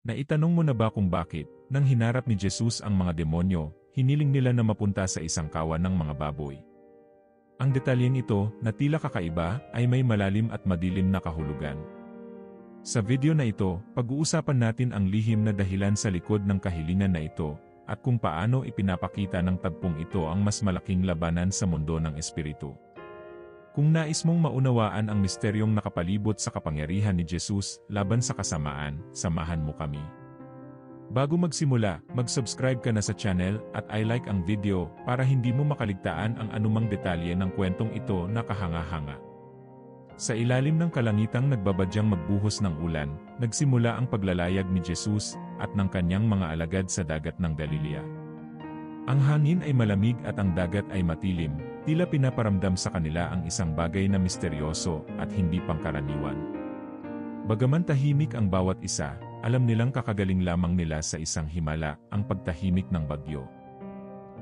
Naitanong mo na ba kung bakit, nang hinarap ni Jesus ang mga demonyo, hiniling nila na mapunta sa isang kawan ng mga baboy. Ang detalyeng ito, na tila kakaiba, ay may malalim at madilim na kahulugan. Sa video na ito, pag-uusapan natin ang lihim na dahilan sa likod ng kahilingan na ito, at kung paano ipinapakita ng tagpong ito ang mas malaking labanan sa mundo ng espiritu. Kung nais mong maunawaan ang misteryong nakapalibot sa kapangyarihan ni Jesus laban sa kasamaan, samahan mo kami. Bago magsimula, mag-subscribe ka na sa channel at i-like ang video para hindi mo makaligtaan ang anumang detalye ng kwentong ito na kahanga-hanga. Sa ilalim ng kalangitang nagbabadyang magbuhos ng ulan, nagsimula ang paglalayag ni Jesus at ng kanyang mga alagad sa dagat ng Galilea. Ang hangin ay malamig at ang dagat ay matilim, tila pinaparamdam sa kanila ang isang bagay na misteryoso at hindi pangkaraniwan. Bagaman tahimik ang bawat isa, alam nilang kakagaling lamang nila sa isang himala, ang pagtahimik ng bagyo.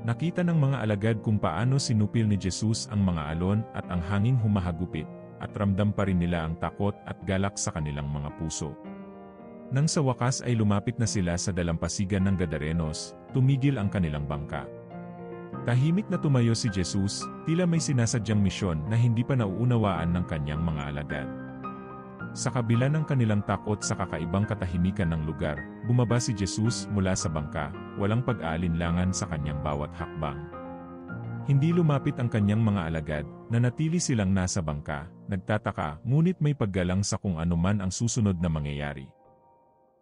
Nakita ng mga alagad kung paano sinupil ni Jesus ang mga alon at ang hanging humahagupit, at ramdam pa rin nila ang takot at galak sa kanilang mga puso. Nang sa wakas ay lumapit na sila sa dalampasigan ng Gadarenos, tumigil ang kanilang bangka. Tahimik na tumayo si Jesus, tila may sinasadyang misyon na hindi pa nauunawaan ng kanyang mga alagad. Sa kabila ng kanilang takot sa kakaibang katahimikan ng lugar, bumaba si Jesus mula sa bangka, walang pag-aalinlangan sa kanyang bawat hakbang. Hindi lumapit ang kanyang mga alagad, na natili silang nasa bangka, nagtataka, ngunit may paggalang sa kung anuman ang susunod na mangyayari.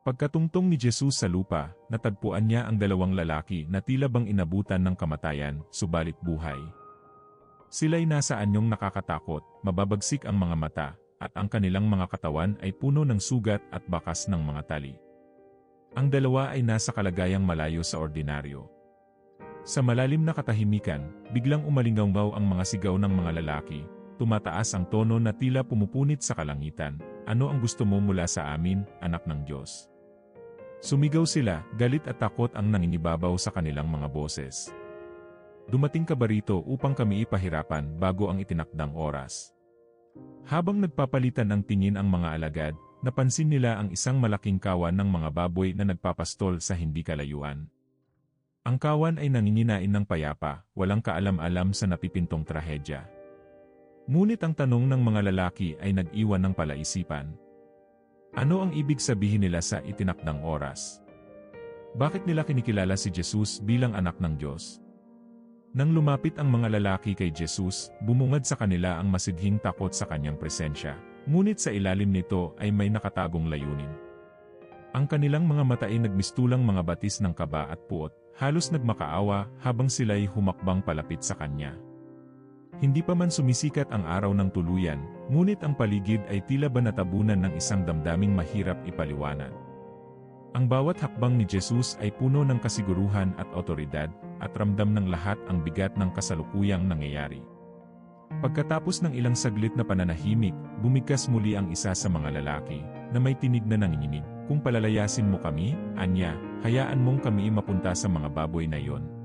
Pagkatungtong ni Jesus sa lupa, natagpuan niya ang dalawang lalaki na tila bang inabutan ng kamatayan, subalit buhay. Sila'y nasa anyong nakakatakot, mababagsik ang mga mata, at ang kanilang mga katawan ay puno ng sugat at bakas ng mga tali. Ang dalawa ay nasa kalagayang malayo sa ordinaryo. Sa malalim na katahimikan, biglang umalingaw ang mga sigaw ng mga lalaki, tumataas ang tono na tila pumupunit sa kalangitan, ano ang gusto mo mula sa amin, anak ng Diyos? Sumigaw sila, galit at takot ang nangingibabaw sa kanilang mga boses. Dumating ka ba rito upang kami ipahirapan bago ang itinakdang oras? Habang nagpapalitan ng tingin ang mga alagad, napansin nila ang isang malaking kawan ng mga baboy na nagpapastol sa hindi kalayuan. Ang kawan ay nanginginain ng payapa, walang kaalam-alam sa napipintong trahedya. Ngunit ang tanong ng mga lalaki ay nag-iwan ng palaisipan. Ano ang ibig sabihin nila sa itinakdang oras? Bakit nila kinikilala si Jesus bilang anak ng Diyos? Nang lumapit ang mga lalaki kay Jesus, bumungad sa kanila ang masidhing takot sa kanyang presensya, ngunit sa ilalim nito ay may nakatagong layunin. Ang kanilang mga mata ay nagmistulang mga batis ng kaba at puot, halos nagmakaawa habang sila'y humakbang palapit sa kanya. Hindi pa man sumisikat ang araw ng tuluyan, ngunit ang paligid ay tila ba natabunan ng isang damdaming mahirap ipaliwanag. Ang bawat hakbang ni Jesus ay puno ng kasiguruhan at otoridad, at ramdam ng lahat ang bigat ng kasalukuyang nangyayari. Pagkatapos ng ilang saglit na pananahimik, bumigkas muli ang isa sa mga lalaki, na may tinig na nanginginig. Kung palalayasin mo kami, anya, hayaan mong kami mapunta sa mga baboy na iyon.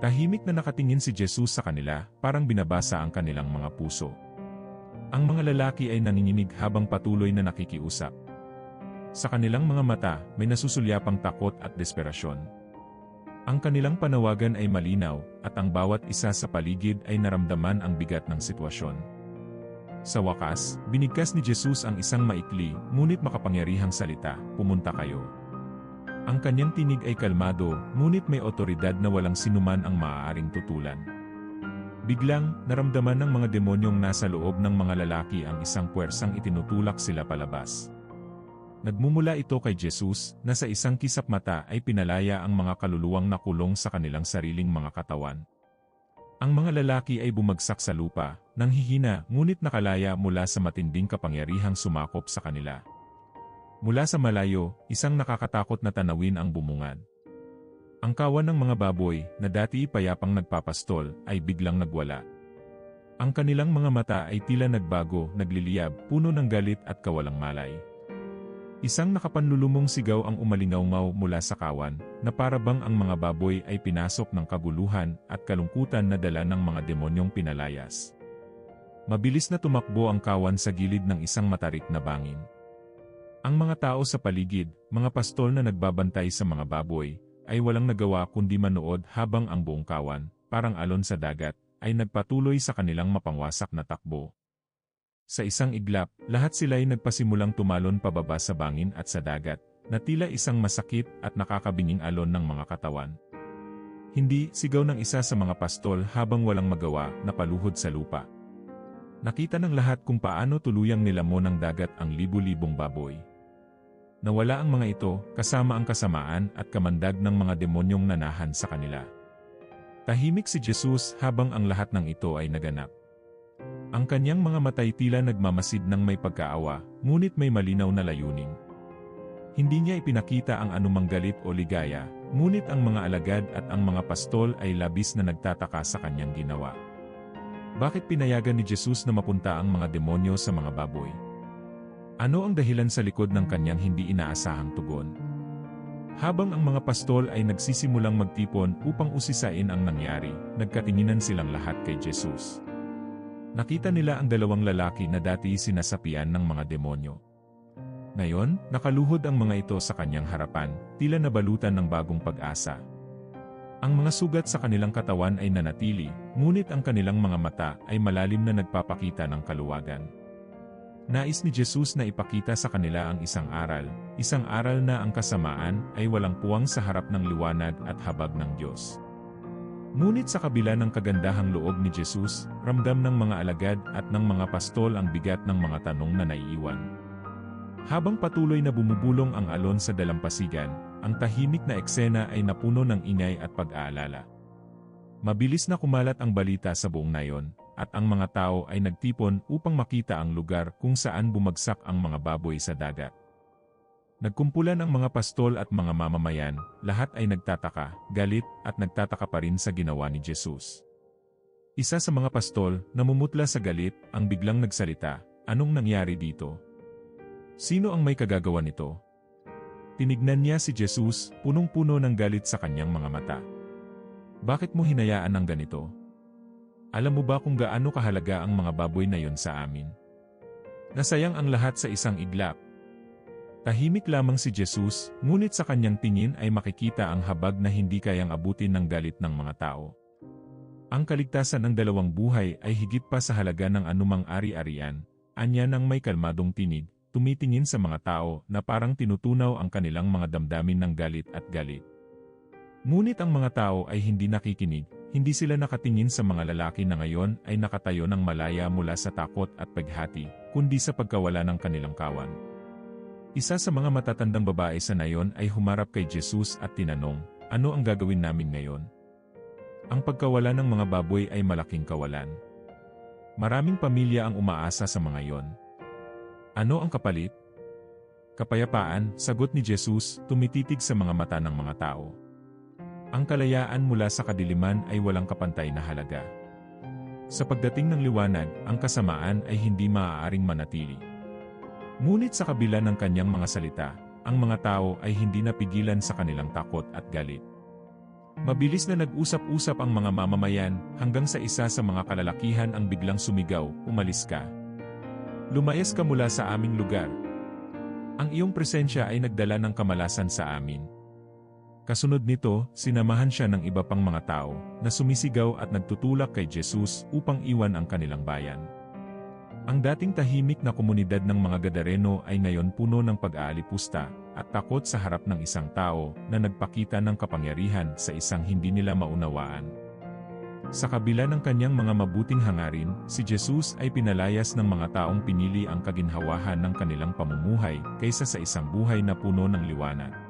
Tahimik na nakatingin si Jesus sa kanila, parang binabasa ang kanilang mga puso. Ang mga lalaki ay nanginginig habang patuloy na nakikiusap. Sa kanilang mga mata, may nasusulyapang takot at desperasyon. Ang kanilang panawagan ay malinaw, at ang bawat isa sa paligid ay naramdaman ang bigat ng sitwasyon. Sa wakas, binigkas ni Jesus ang isang maikli, ngunit makapangyarihang salita, pumunta kayo. Ang kanyang tinig ay kalmado, ngunit may otoridad na walang sinuman ang maaaring tutulan. Biglang, naramdaman ng mga demonyong nasa loob ng mga lalaki ang isang puwersang itinutulak sila palabas. Nagmumula ito kay Jesus, na sa isang kisap mata ay pinalaya ang mga kaluluwang nakulong sa kanilang sariling mga katawan. Ang mga lalaki ay bumagsak sa lupa, nang hihina ngunit nakalaya mula sa matinding kapangyarihang sumakop sa kanila. Mula sa malayo, isang nakakatakot na tanawin ang bumungad. Ang kawan ng mga baboy, na dati payapang nagpapastol, ay biglang nagwala. Ang kanilang mga mata ay tila nagbago, nagliliyab, puno ng galit at kawalang malay. Isang nakapanlulumong sigaw ang umalingaw mula sa kawan, na parabang ang mga baboy ay pinasok ng kaguluhan at kalungkutan na dala ng mga demonyong pinalayas. Mabilis na tumakbo ang kawan sa gilid ng isang matarik na bangin. Ang mga tao sa paligid, mga pastol na nagbabantay sa mga baboy, ay walang nagawa kundi manood habang ang buong kawan, parang alon sa dagat, ay nagpatuloy sa kanilang mapangwasak na takbo. Sa isang iglap, lahat sila ay nagpasimulang tumalon pababa sa bangin at sa dagat, na tila isang masakit at nakakabinging alon ng mga katawan. Hindi, sigaw ng isa sa mga pastol habang walang magawa na paluhod sa lupa. Nakita ng lahat kung paano tuluyang nilamon ng dagat ang libu-libong baboy. Nawala ang mga ito, kasama ang kasamaan at kamandag ng mga demonyong nanahan sa kanila. Tahimik si Jesus habang ang lahat ng ito ay naganap. Ang kanyang mga matay tila nagmamasid ng may pagkaawa, ngunit may malinaw na layunin. Hindi niya ipinakita ang anumang galit o ligaya, ngunit ang mga alagad at ang mga pastol ay labis na nagtataka sa kanyang ginawa. Bakit pinayagan ni Jesus na mapunta ang mga demonyo sa mga baboy? Ano ang dahilan sa likod ng kanyang hindi inaasahang tugon? Habang ang mga pastol ay nagsisimulang magtipon upang usisain ang nangyari, nagkatinginan silang lahat kay Jesus. Nakita nila ang dalawang lalaki na dati sinasapian ng mga demonyo. Ngayon, nakaluhod ang mga ito sa kanyang harapan, tila nabalutan ng bagong pag-asa. Ang mga sugat sa kanilang katawan ay nanatili, ngunit ang kanilang mga mata ay malalim na nagpapakita ng kaluwagan. Nais ni Jesus na ipakita sa kanila ang isang aral, isang aral na ang kasamaan ay walang puwang sa harap ng liwanag at habag ng Diyos. Ngunit sa kabila ng kagandahang loob ni Jesus, ramdam ng mga alagad at ng mga pastol ang bigat ng mga tanong na naiiwan. Habang patuloy na bumubulong ang alon sa dalampasigan, ang tahimik na eksena ay napuno ng ingay at pag-aalala. Mabilis na kumalat ang balita sa buong nayon, at ang mga tao ay nagtipon upang makita ang lugar kung saan bumagsak ang mga baboy sa dagat. Nagkumpulan ang mga pastol at mga mamamayan, lahat ay nagtataka, galit, at nagtataka pa rin sa ginawa ni Jesus. Isa sa mga pastol, namumutla sa galit, ang biglang nagsalita, anong nangyari dito? Sino ang may kagagawa nito? Tinignan niya si Jesus, punong-puno ng galit sa kanyang mga mata. Bakit mo hinayaan ng ganito? Alam mo ba kung gaano kahalaga ang mga baboy na yon sa amin? Nasayang ang lahat sa isang iglap. Tahimik lamang si Jesus, ngunit sa kanyang tingin ay makikita ang habag na hindi kayang abutin ng galit ng mga tao. Ang kaligtasan ng dalawang buhay ay higit pa sa halaga ng anumang ari-arian, anya ng may kalmadong tinig, tumitingin sa mga tao na parang tinutunaw ang kanilang mga damdamin ng galit at galit. Ngunit ang mga tao ay hindi nakikinig, hindi sila nakatingin sa mga lalaki na ngayon ay nakatayo ng malaya mula sa takot at paghati, kundi sa pagkawala ng kanilang kawan. Isa sa mga matatandang babae sa nayon ay humarap kay Jesus at tinanong, ano ang gagawin namin ngayon? Ang pagkawala ng mga baboy ay malaking kawalan. Maraming pamilya ang umaasa sa mga yon. Ano ang kapalit? Kapayapaan, sagot ni Jesus, tumititig sa mga mata ng mga tao. Ang kalayaan mula sa kadiliman ay walang kapantay na halaga. Sa pagdating ng liwanag, ang kasamaan ay hindi maaaring manatili. Ngunit sa kabila ng kanyang mga salita, ang mga tao ay hindi napigilan sa kanilang takot at galit. Mabilis na nag-usap-usap ang mga mamamayan hanggang sa isa sa mga kalalakihan ang biglang sumigaw, umalis ka. Lumayas ka mula sa aming lugar. Ang iyong presensya ay nagdala ng kamalasan sa amin. Kasunod nito, sinamahan siya ng iba pang mga tao na sumisigaw at nagtutulak kay Jesus upang iwan ang kanilang bayan. Ang dating tahimik na komunidad ng mga Gadareno ay ngayon puno ng pag-aalipusta at takot sa harap ng isang tao na nagpakita ng kapangyarihan sa isang hindi nila maunawaan. Sa kabila ng kanyang mga mabuting hangarin, si Jesus ay pinalayas ng mga taong pinili ang kaginhawahan ng kanilang pamumuhay kaysa sa isang buhay na puno ng liwanag.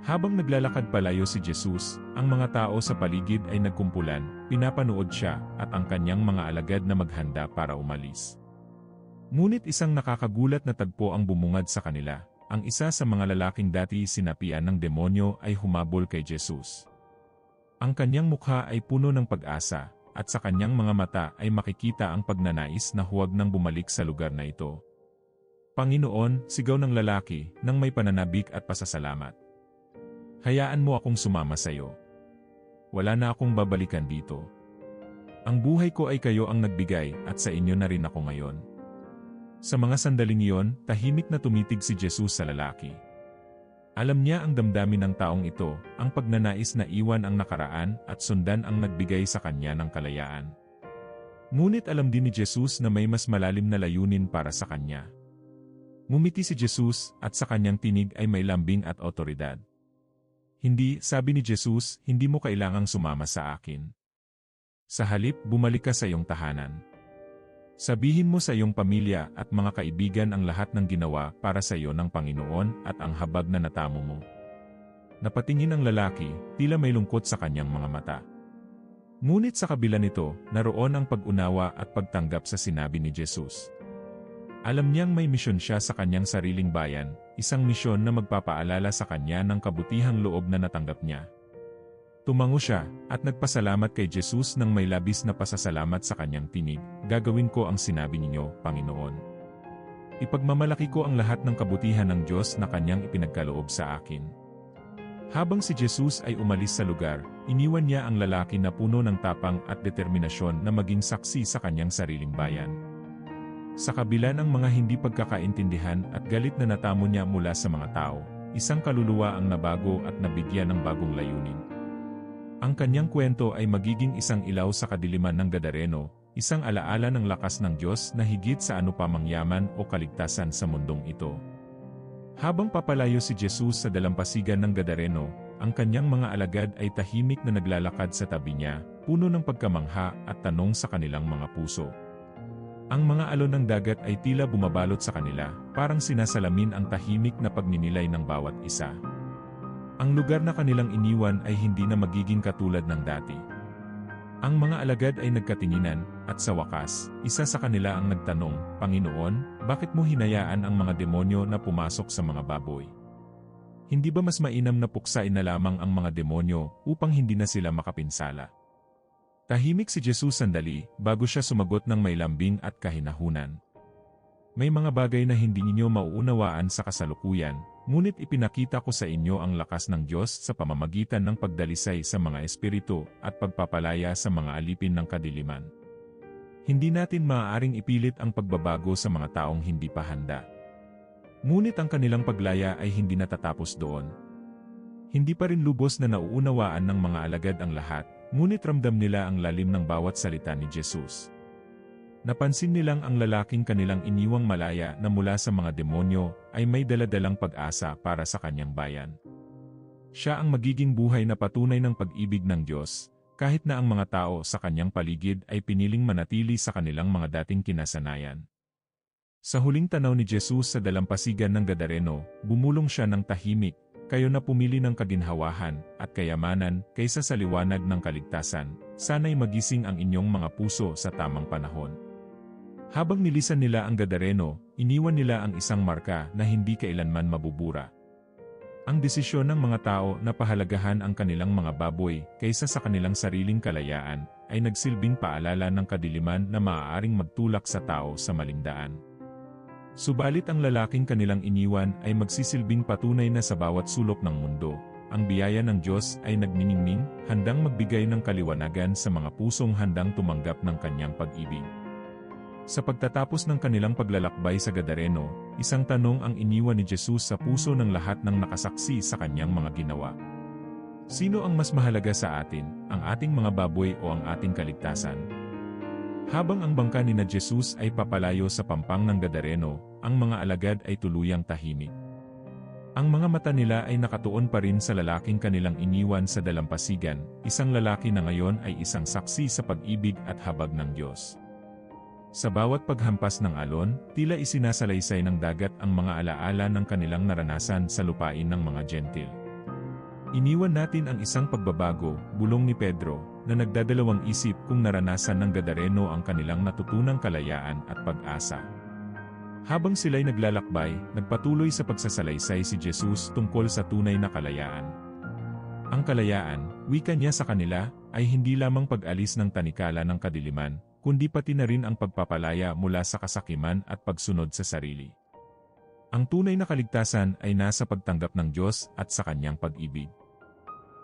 Habang naglalakad palayo si Jesus, ang mga tao sa paligid ay nagkumpulan, pinapanood siya, at ang kanyang mga alagad na maghanda para umalis. Ngunit isang nakakagulat na tagpo ang bumungad sa kanila. Ang isa sa mga lalaking dati sinapian ng demonyo ay humabol kay Jesus. Ang kanyang mukha ay puno ng pag-asa, at sa kanyang mga mata ay makikita ang pagnanais na huwag nang bumalik sa lugar na ito. Panginoon, sigaw ng lalaki, nang may pananabik at pasasalamat. Hayaan mo akong sumama sa iyo. Wala na akong babalikan dito. Ang buhay ko ay kayo ang nagbigay at sa inyo na rin ako ngayon. Sa mga sandaling iyon, tahimik na tumitig si Jesus sa lalaki. Alam niya ang damdamin ng taong ito, ang pagnanais na iwan ang nakaraan at sundan ang nagbigay sa kanya ng kalayaan. Ngunit alam din ni Jesus na may mas malalim na layunin para sa kanya. Ngumiti si Jesus at sa kanyang tinig ay may lambing at otoridad. Hindi, sabi ni Jesus, hindi mo kailangang sumama sa akin. Sa halip, bumalik ka sa iyong tahanan. Sabihin mo sa iyong pamilya at mga kaibigan ang lahat ng ginawa para sa iyo ng Panginoon at ang habag na natamo mo. Napatingin ang lalaki, tila may lungkot sa kanyang mga mata. Ngunit sa kabila nito, naroon ang pag-unawa at pagtanggap sa sinabi ni Jesus. Alam niyang may misyon siya sa kanyang sariling bayan, isang misyon na magpapaalala sa kanya ng kabutihang loob na natanggap niya. Tumango siya, at nagpasalamat kay Jesus nang may labis na pasasalamat sa kanyang tinig, gagawin ko ang sinabi ninyo, Panginoon. Ipagmamalaki ko ang lahat ng kabutihan ng Diyos na kanyang ipinagkaloob sa akin. Habang si Jesus ay umalis sa lugar, iniwan niya ang lalaki na puno ng tapang at determinasyon na maging saksi sa kanyang sariling bayan. Sa kabila ng mga hindi pagkakaintindihan at galit na natamo niya mula sa mga tao, isang kaluluwa ang nabago at nabigyan ng bagong layunin. Ang kanyang kwento ay magiging isang ilaw sa kadiliman ng Gadareno, isang alaala ng lakas ng Diyos na higit sa anupamang yaman o kaligtasan sa mundong ito. Habang papalayo si Jesus sa dalampasigan ng Gadareno, ang kanyang mga alagad ay tahimik na naglalakad sa tabi niya, puno ng pagkamangha at tanong sa kanilang mga puso. Ang mga alon ng dagat ay tila bumabalot sa kanila, parang sinasalamin ang tahimik na pagninilay ng bawat isa. Ang lugar na kanilang iniwan ay hindi na magiging katulad ng dati. Ang mga alagad ay nagkatinginan, at sa wakas, isa sa kanila ang nagtanong, Panginoon, bakit mo hinayaan ang mga demonyo na pumasok sa mga baboy? Hindi ba mas mainam na puksain na lamang ang mga demonyo upang hindi na sila makapinsala? Tahimik si Jesus sandali bago siya sumagot ng may lambing at kahinahunan. May mga bagay na hindi ninyo mauunawaan sa kasalukuyan, Ngunit ipinakita ko sa inyo ang lakas ng Diyos sa pamamagitan ng pagdalisay sa mga espiritu at pagpapalaya sa mga alipin ng kadiliman. Hindi natin maaaring ipilit ang pagbabago sa mga taong hindi pa handa. Ngunit ang kanilang paglaya ay hindi natatapos doon. Hindi pa rin lubos na nauunawaan ng mga alagad ang lahat, ngunit ramdam nila ang lalim ng bawat salita ni Jesus. Napansin nilang ang lalaking kanilang iniwang malaya na mula sa mga demonyo ay may daladalang pag-asa para sa kanyang bayan. Siya ang magiging buhay na patunay ng pag-ibig ng Diyos, kahit na ang mga tao sa kanyang paligid ay piniling manatili sa kanilang mga dating kinasanayan. Sa huling tanaw ni Jesus sa dalampasigan ng Gadareno, bumulong siya ng tahimik, kayo na pumili ng kaginhawahan at kayamanan kaysa sa liwanag ng kaligtasan, sana'y magising ang inyong mga puso sa tamang panahon. Habang nilisan nila ang Gadareno, iniwan nila ang isang marka na hindi kailanman mabubura. Ang desisyon ng mga tao na pahalagahan ang kanilang mga baboy kaysa sa kanilang sariling kalayaan ay nagsilbing paalala ng kadiliman na maaaring magtulak sa tao sa malindaan. Subalit ang lalaking kanilang iniwan ay magsisilbing patunay na sa bawat sulok ng mundo, ang biyaya ng Diyos ay nagniningning, handang magbigay ng kaliwanagan sa mga pusong handang tumanggap ng kanyang pag-ibig. Sa pagtatapos ng kanilang paglalakbay sa Gadareno, isang tanong ang iniwan ni Jesus sa puso ng lahat ng nakasaksi sa kanyang mga ginawa. Sino ang mas mahalaga sa atin, ang ating mga baboy o ang ating kaligtasan? Habang ang bangka ni na Jesus ay papalayo sa pampang ng Gadareno, ang mga alagad ay tuluyang tahimik. Ang mga mata nila ay nakatuon pa rin sa lalaking kanilang iniwan sa dalampasigan, isang lalaki na ngayon ay isang saksi sa pag-ibig at habag ng Diyos. Sa bawat paghampas ng alon, tila isinasalaysay ng dagat ang mga alaala ng kanilang naranasan sa lupain ng mga gentil. Iniwan natin ang isang pagbabago, bulong ni Pedro, na nagdadalawang isip kung naranasan ng Gadareno ang kanilang natutunang kalayaan at pag-asa. Habang sila'y naglalakbay, nagpatuloy sa pagsasalaysay si Jesus tungkol sa tunay na kalayaan. Ang kalayaan, wika niya sa kanila, ay hindi lamang pag-alis ng tanikala ng kadiliman, kundi pati na rin ang pagpapalaya mula sa kasakiman at pagsunod sa sarili. Ang tunay na kaligtasan ay nasa pagtanggap ng Diyos at sa kanyang pag-ibig.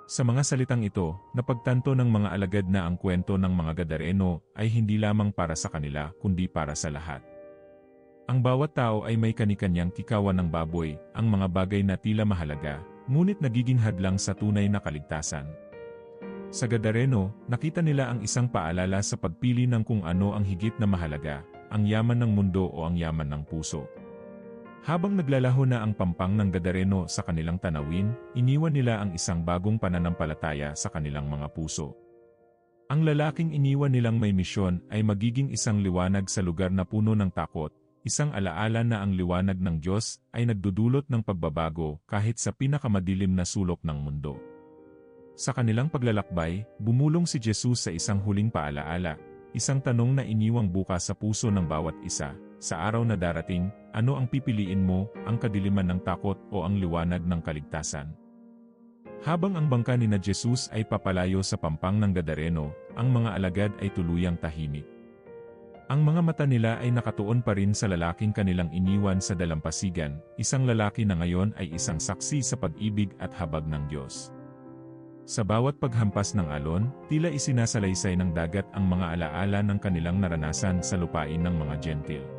Sa mga salitang ito, napagtanto ng mga alagad na ang kwento ng mga Gadareno ay hindi lamang para sa kanila kundi para sa lahat. Ang bawat tao ay may kanikanyang tikawan ng baboy, ang mga bagay na tila mahalaga, ngunit nagiging hadlang sa tunay na kaligtasan. Sa Gadareno, nakita nila ang isang paalala sa pagpili ng kung ano ang higit na mahalaga, ang yaman ng mundo o ang yaman ng puso. Habang naglalaho na ang pampang ng Gadareno sa kanilang tanawin, iniwan nila ang isang bagong pananampalataya sa kanilang mga puso. Ang lalaking iniwan nilang may misyon ay magiging isang liwanag sa lugar na puno ng takot, Isang alaala na ang liwanag ng Diyos ay nagdudulot ng pagbabago kahit sa pinakamadilim na sulok ng mundo. Sa kanilang paglalakbay, bumulong si Jesus sa isang huling paalaala, isang tanong na iniwang bukas sa puso ng bawat isa. Sa araw na darating, ano ang pipiliin mo, ang kadiliman ng takot o ang liwanag ng kaligtasan? Habang ang bangka ni na Jesus ay papalayo sa pampang ng Gadareno, ang mga alagad ay tuluyang tahimik. Ang mga mata nila ay nakatuon pa rin sa lalaking kanilang iniwan sa dalampasigan, isang lalaki na ngayon ay isang saksi sa pag-ibig at habag ng Diyos. Sa bawat paghampas ng alon, tila isinasalaysay ng dagat ang mga alaala ng kanilang naranasan sa lupain ng mga gentil.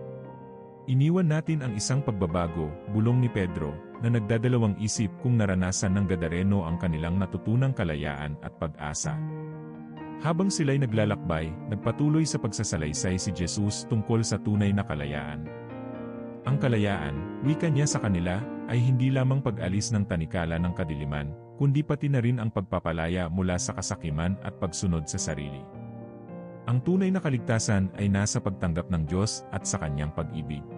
Iniwan natin ang isang pagbabago, bulong ni Pedro, na nagdadalawang isip kung naranasan ng Gadareno ang kanilang natutunang kalayaan at pag-asa. Habang sila'y naglalakbay, nagpatuloy sa pagsasalaysay si Jesus tungkol sa tunay na kalayaan. Ang kalayaan, wika niya sa kanila, ay hindi lamang pag-alis ng tanikala ng kadiliman, kundi pati na rin ang pagpapalaya mula sa kasakiman at pagsunod sa sarili. Ang tunay na kaligtasan ay nasa pagtanggap ng Diyos at sa kanyang pag-ibig.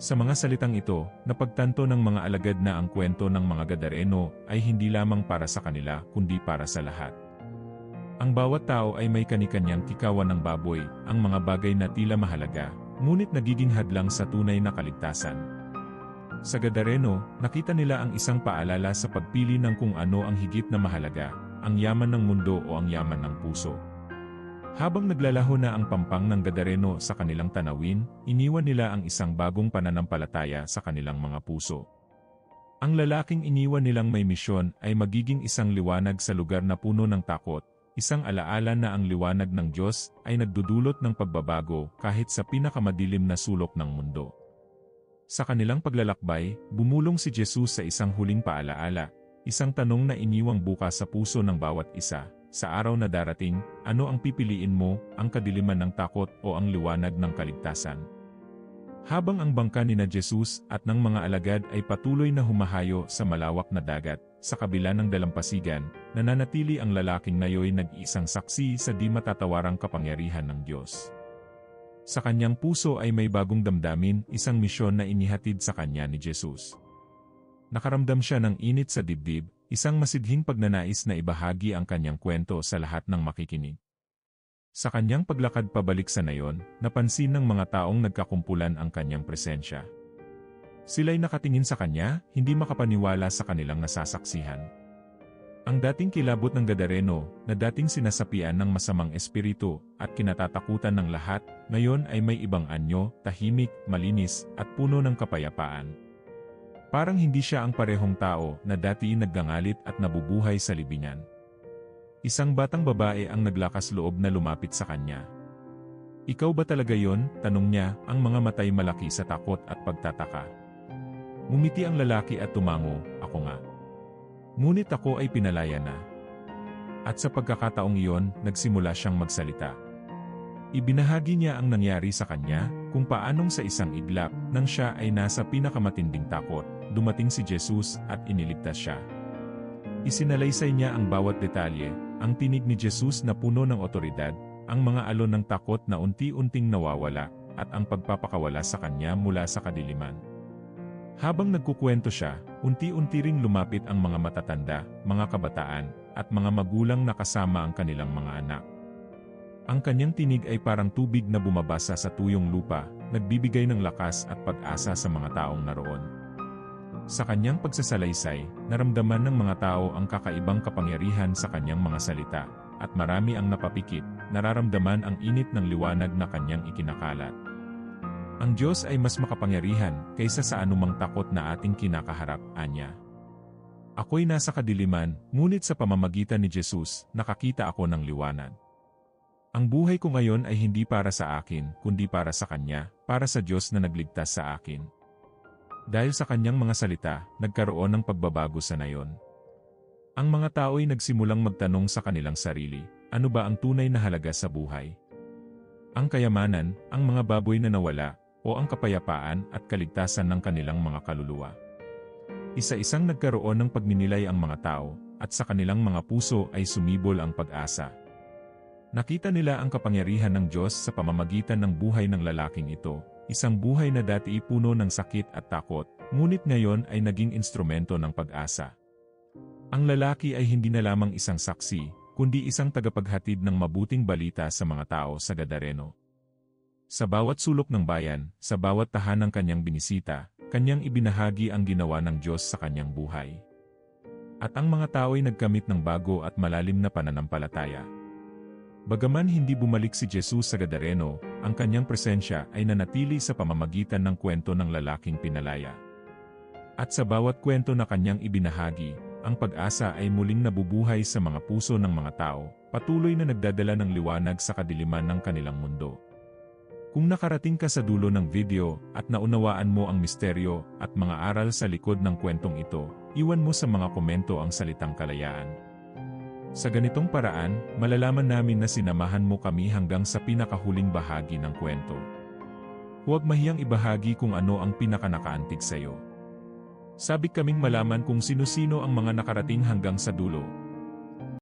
Sa mga salitang ito, napagtanto ng mga alagad na ang kwento ng mga Gadareno ay hindi lamang para sa kanila kundi para sa lahat. Ang bawat tao ay may kanikanyang tikawan ng baboy, ang mga bagay na tila mahalaga, ngunit nagiging hadlang sa tunay na kaligtasan. Sa Gadareno, nakita nila ang isang paalala sa pagpili ng kung ano ang higit na mahalaga, ang yaman ng mundo o ang yaman ng puso. Habang naglalaho na ang pampang ng Gadareno sa kanilang tanawin, iniwan nila ang isang bagong pananampalataya sa kanilang mga puso. Ang lalaking iniwan nilang may misyon ay magiging isang liwanag sa lugar na puno ng takot, Isang alaala na ang liwanag ng Diyos ay nagdudulot ng pagbabago kahit sa pinakamadilim na sulok ng mundo. Sa kanilang paglalakbay, bumulong si Jesus sa isang huling paalaala, isang tanong na iniwang bukas sa puso ng bawat isa. Sa araw na darating, ano ang pipiliin mo, ang kadiliman ng takot o ang liwanag ng kaligtasan? Habang ang bangka ni na Jesus at ng mga alagad ay patuloy na humahayo sa malawak na dagat, sa kabila ng dalampasigan, nananatili ang lalaking nayoy nag-isang saksi sa di matatawarang kapangyarihan ng Diyos. Sa kanyang puso ay may bagong damdamin, isang misyon na inihatid sa kanya ni Jesus. Nakaramdam siya ng init sa dibdib, isang masidhing pagnanais na ibahagi ang kanyang kwento sa lahat ng makikinig. Sa kanyang paglakad pabalik sa nayon, napansin ng mga taong nagkakumpulan ang kanyang presensya. Sila'y nakatingin sa kanya, hindi makapaniwala sa kanilang nasasaksihan. Ang dating kilabot ng Gadareno, na dating sinasapian ng masamang espiritu, at kinatatakutan ng lahat, ngayon ay may ibang anyo, tahimik, malinis, at puno ng kapayapaan. Parang hindi siya ang parehong tao na dati naggangalit at nabubuhay sa libingan. Isang batang babae ang naglakas loob na lumapit sa kanya. Ikaw ba talaga yon? Tanong niya, ang mga matay malaki sa takot at pagtataka. Ngumiti ang lalaki at tumango, ako nga. Ngunit ako ay pinalaya na. At sa pagkakataong iyon, nagsimula siyang magsalita. Ibinahagi niya ang nangyari sa kanya, kung paanong sa isang iglap, nang siya ay nasa pinakamatinding takot, dumating si Jesus at iniligtas siya. Isinalaysay niya ang bawat detalye, ang tinig ni Jesus na puno ng otoridad, ang mga alon ng takot na unti-unting nawawala, at ang pagpapakawala sa kanya mula sa kadiliman. Habang nagkukwento siya, unti-unti ring lumapit ang mga matatanda, mga kabataan, at mga magulang na kasama ang kanilang mga anak. Ang kanyang tinig ay parang tubig na bumabasa sa tuyong lupa, nagbibigay ng lakas at pag-asa sa mga taong naroon. Sa kanyang pagsasalaysay, naramdaman ng mga tao ang kakaibang kapangyarihan sa kanyang mga salita, at marami ang napapikit, nararamdaman ang init ng liwanag na kanyang ikinakalat. Ang Diyos ay mas makapangyarihan kaysa sa anumang takot na ating kinakaharap, anya. Ako'y nasa kadiliman, ngunit sa pamamagitan ni Jesus, nakakita ako ng liwanag. Ang buhay ko ngayon ay hindi para sa akin, kundi para sa Kanya, para sa Diyos na nagligtas sa akin. Dahil sa kanyang mga salita, nagkaroon ng pagbabago sa nayon. Ang mga tao ay nagsimulang magtanong sa kanilang sarili, ano ba ang tunay na halaga sa buhay? Ang kayamanan, ang mga baboy na nawala, o ang kapayapaan at kaligtasan ng kanilang mga kaluluwa. Isa-isang nagkaroon ng pagninilay ang mga tao, at sa kanilang mga puso ay sumibol ang pag-asa. Nakita nila ang kapangyarihan ng Diyos sa pamamagitan ng buhay ng lalaking ito, isang buhay na dati puno ng sakit at takot, ngunit ngayon ay naging instrumento ng pag-asa. Ang lalaki ay hindi na lamang isang saksi, kundi isang tagapaghatid ng mabuting balita sa mga tao sa Gadareno. Sa bawat sulok ng bayan, sa bawat tahanang kanyang binisita, kanyang ibinahagi ang ginawa ng Diyos sa kanyang buhay. At ang mga tao ay nagkamit ng bago at malalim na pananampalataya. Bagaman hindi bumalik si Jesus sa Gadareno, ang kanyang presensya ay nanatili sa pamamagitan ng kwento ng lalaking pinalaya. At sa bawat kwento na kanyang ibinahagi, ang pag-asa ay muling nabubuhay sa mga puso ng mga tao, patuloy na nagdadala ng liwanag sa kadiliman ng kanilang mundo. Kung nakarating ka sa dulo ng video at naunawaan mo ang misteryo at mga aral sa likod ng kwentong ito, iwan mo sa mga komento ang salitang kalayaan. Sa ganitong paraan, malalaman namin na sinamahan mo kami hanggang sa pinakahuling bahagi ng kwento. Huwag mahiyang ibahagi kung ano ang pinakanakaantig sa iyo. Sabik kaming malaman kung sino-sino ang mga nakarating hanggang sa dulo,